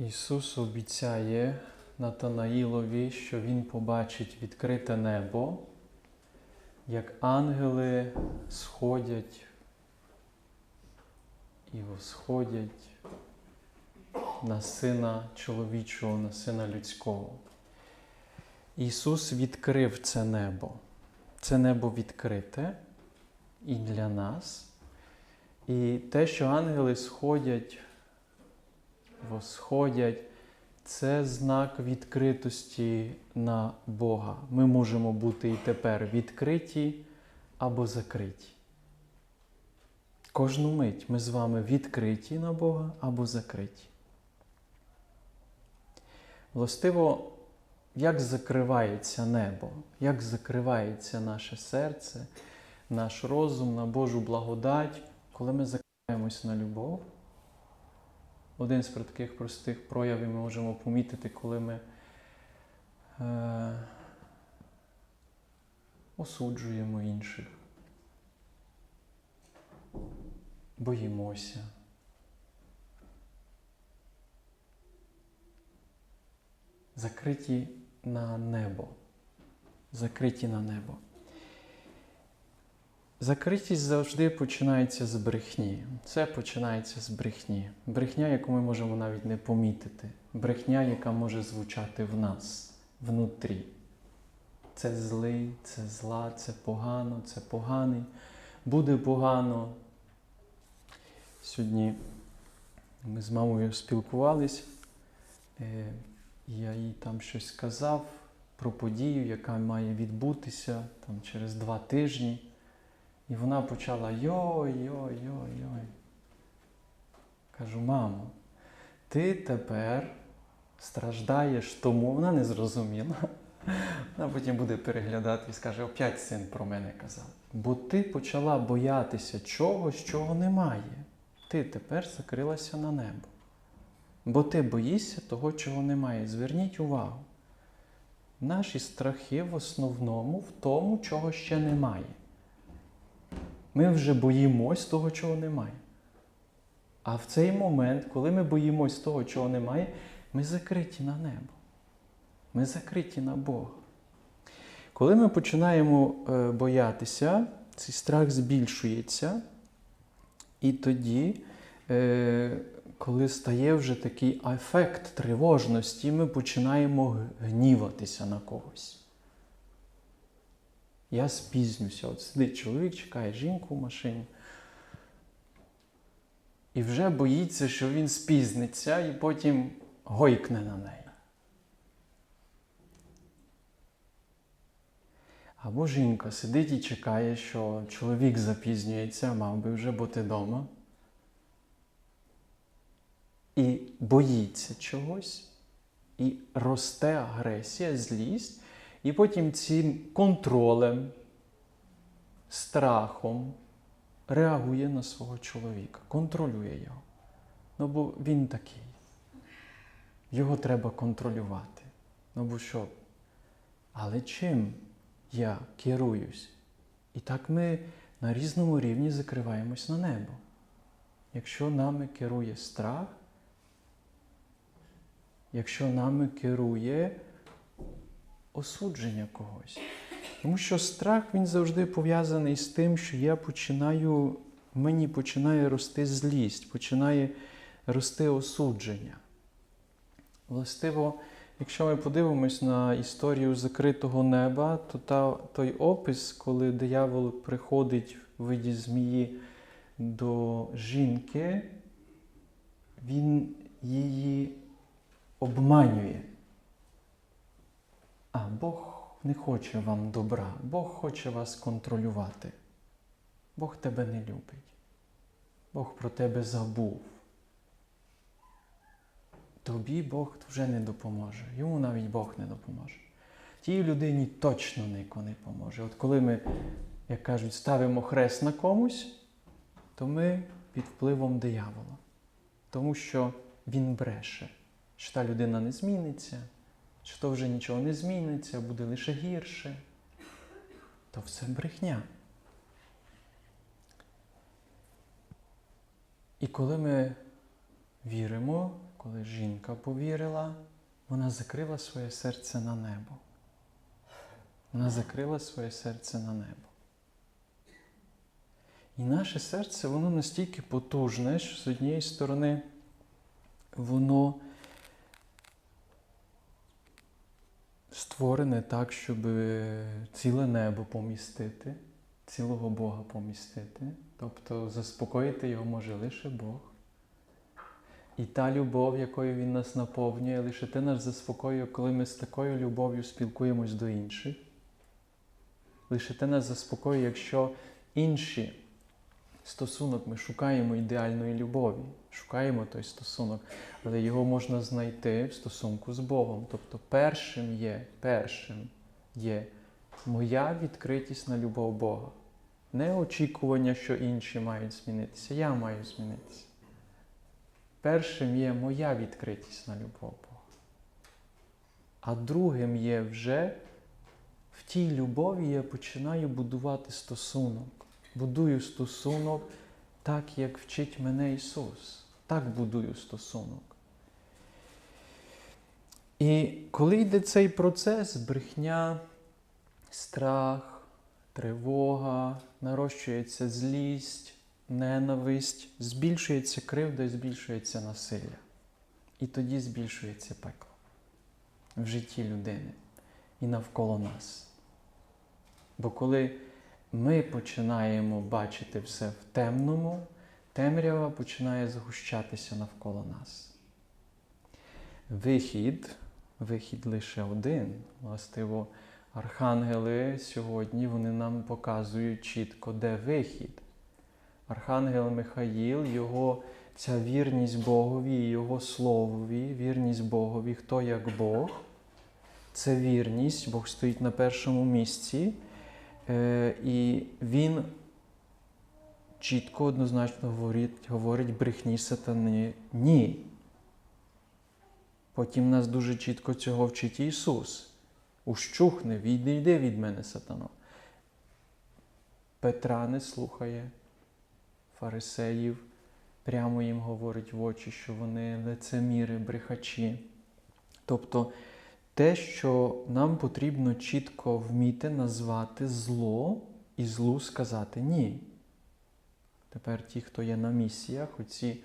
Ісус обіцяє Натанаїлові, що Він побачить відкрите небо, як ангели сходять і восходять на сина чоловічого, на сина людського. Ісус відкрив це небо. Це небо відкрите і для нас. І те, що ангели сходять, восходять, це знак відкритості на Бога. Ми можемо бути і тепер відкриті або закриті. Кожну мить ми з вами відкриті на Бога або закриті. Властиво, як закривається небо, як закривається наше серце, наш розум на Божу благодать, коли ми закриваємось на любов. Один з таких простих проявів ми можемо помітити, коли ми е, осуджуємо інших, боїмося. Закриті на небо. Закриті на небо. Закритість завжди починається з брехні. Це починається з брехні. Брехня, яку ми можемо навіть не помітити. Брехня, яка може звучати в нас внутрі. Це злий, це зла, це погано, це поганий. Буде погано. Сьогодні ми з мамою спілкувались. Е, Я їй там щось сказав про подію, яка має відбутися там, через два тижні. І вона почала йой-йой-йой-йой. Кажу, мамо, ти тепер страждаєш тому, вона не зрозуміла. Вона потім буде переглядати і скаже, опять син про мене казав. Бо ти почала боятися чогось, чого немає. Ти тепер закрилася на небо. Бо ти боїшся того, чого немає. Зверніть увагу. Наші страхи в основному в тому, чого ще немає. Ми вже боїмось того, чого немає. А в цей момент, коли ми боїмось того, чого немає, ми закриті на небо. Ми закриті на Бога. Коли ми починаємо е, боятися, цей страх збільшується, і тоді, е, коли стає вже такий ефект тривожності, ми починаємо гніватися на когось. Я спізнюся. От сидить чоловік, чекає жінку в машині. І вже боїться, що він спізниться і потім гойкне на неї. Або жінка сидить і чекає, що чоловік запізнюється, мав би вже бути вдома. І боїться чогось, і росте агресія, злість. І потім цим контролем, страхом реагує на свого чоловіка, контролює його. Ну бо він такий. Його треба контролювати. Ну бо що? Але чим я керуюсь? І так ми на різному рівні закриваємось на небо. Якщо нами керує страх, якщо нами керує осудження когось. Тому що страх він завжди пов'язаний з тим, що я починаю, мені починає рости злість, починає рости осудження. Властиво, якщо ми подивимось на історію закритого неба, то та, той опис, коли диявол приходить в виді змії до жінки, він її обманює. А Бог не хоче вам добра, Бог хоче вас контролювати. Бог тебе не любить. Бог про тебе забув. Тобі Бог вже не допоможе. Йому навіть Бог не допоможе. Тій людині точно ніко не поможе. От коли ми, як кажуть, ставимо хрест на комусь, то ми під впливом диявола. Тому що він бреше, що та людина не зміниться що то вже нічого не зміниться, буде лише гірше, то все брехня. І коли ми віримо, коли жінка повірила, вона закрила своє серце на небо. Вона закрила своє серце на небо. І наше серце, воно настільки потужне, що з однієї сторони воно створене так, щоб ціле небо помістити, цілого Бога помістити. Тобто заспокоїти його може лише Бог. І та любов, якою Він нас наповнює, лише те нас заспокоює, коли ми з такою любов'ю спілкуємось до інших. Лише те нас заспокоює, якщо інші стосунок ми шукаємо ідеальної любові, шукаємо той стосунок, але його можна знайти в стосунку з Богом. Тобто першим є, першим є моя відкритість на любов Бога. Не очікування, що інші мають змінитися, я маю змінитися. Першим є моя відкритість на любов Бога. А другим є вже в тій любові я починаю будувати стосунок. Будую стосунок так, як вчить мене Ісус. Так будую стосунок. І коли йде цей процес, брехня, страх, тривога, нарощується злість, ненависть, збільшується кривда і збільшується насилля. І тоді збільшується пекло в житті людини і навколо нас. Бо коли ми починаємо бачити все в темному, темрява починає згущатися навколо нас. Вихід, вихід лише один. Властиво, архангели сьогодні вони нам показують чітко, де вихід. Архангел Михаїл, його ця вірність Богові, Його Словові, вірність Богові, хто як Бог. Це вірність, Бог стоїть на першому місці. Е, і він чітко, однозначно говорить, говорить брехні сатани ні. Потім нас дуже чітко цього вчить Ісус. Ущухне, відійди йди від мене, сатано. Петра не слухає фарисеїв, прямо їм говорить в очі, що вони лицеміри, брехачі. Тобто те, що нам потрібно чітко вміти назвати зло і злу сказати ні. Тепер ті, хто є на місіях, оці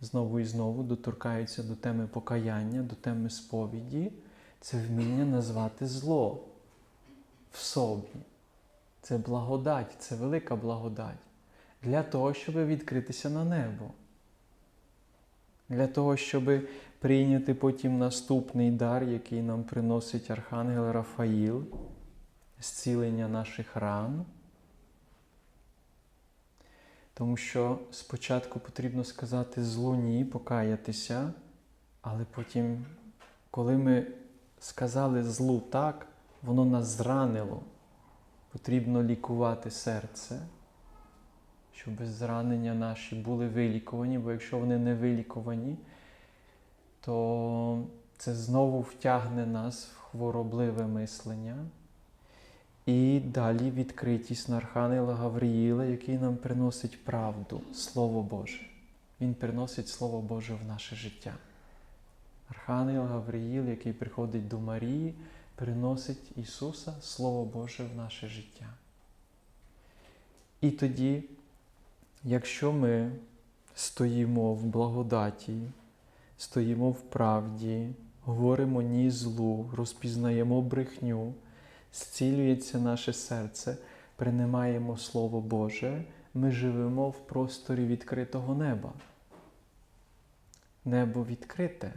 знову і знову доторкаються до теми покаяння, до теми сповіді, це вміння назвати зло в собі. Це благодать, це велика благодать для того, щоб відкритися на небо. Для того, щоб прийняти потім наступний дар, який нам приносить Архангел Рафаїл, зцілення наших ран. Тому що спочатку потрібно сказати злу ні, покаятися, але потім, коли ми сказали злу так, воно нас зранило. Потрібно лікувати серце, щоб зранення наші були вилікувані, бо якщо вони не вилікувані, то це знову втягне нас в хворобливе мислення. І далі відкритість на Архангела Гавриїла, який нам приносить правду, Слово Боже. Він приносить Слово Боже в наше життя. Архангел Гавриїл, який приходить до Марії, приносить Ісуса, Слово Боже в наше життя. І тоді, якщо ми стоїмо в благодаті, стоїмо в правді, говоримо ні злу, розпізнаємо брехню, зцілюється наше серце, приймаємо Слово Боже, ми живемо в просторі відкритого неба. Небо відкрите.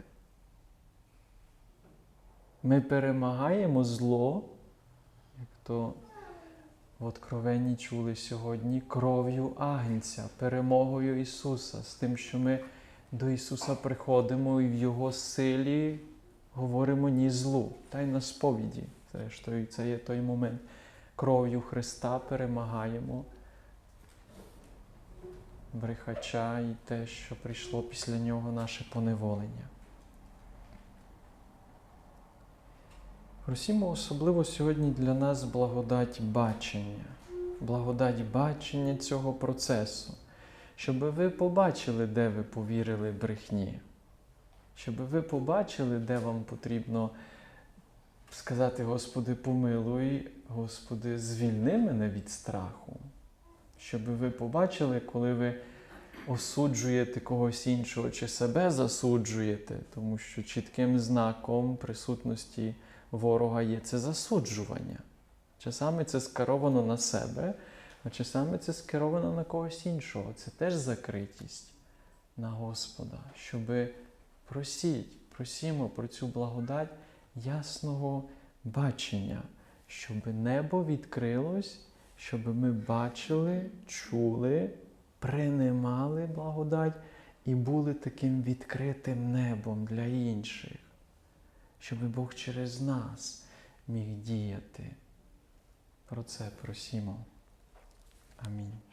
Ми перемагаємо зло, як то в Откровенні чули сьогодні, кров'ю Агнця, перемогою Ісуса, з тим, що ми до Ісуса приходимо і в Його силі говоримо ні злу, та й на сповіді. Зрештою, це є той момент. Кров'ю Христа перемагаємо брехача і те, що прийшло після нього наше поневолення. Просімо особливо сьогодні для нас благодать бачення, благодать бачення цього процесу, щоб ви побачили, де ви повірили брехні. щоб ви побачили, де вам потрібно сказати, Господи, помилуй, Господи, звільни мене від страху. Щоб ви побачили, коли ви осуджуєте когось іншого чи себе засуджуєте, тому що чітким знаком присутності ворога є це засуджування. Часами це скеровано на себе, а часами це скеровано на когось іншого. Це теж закритість на Господа, щоб просіть, просімо про цю благодать ясного бачення, щоб небо відкрилось, щоб ми бачили, чули, приймали благодать і були таким відкритим небом для інших, щоб Бог через нас міг діяти. Про це просімо. Амінь.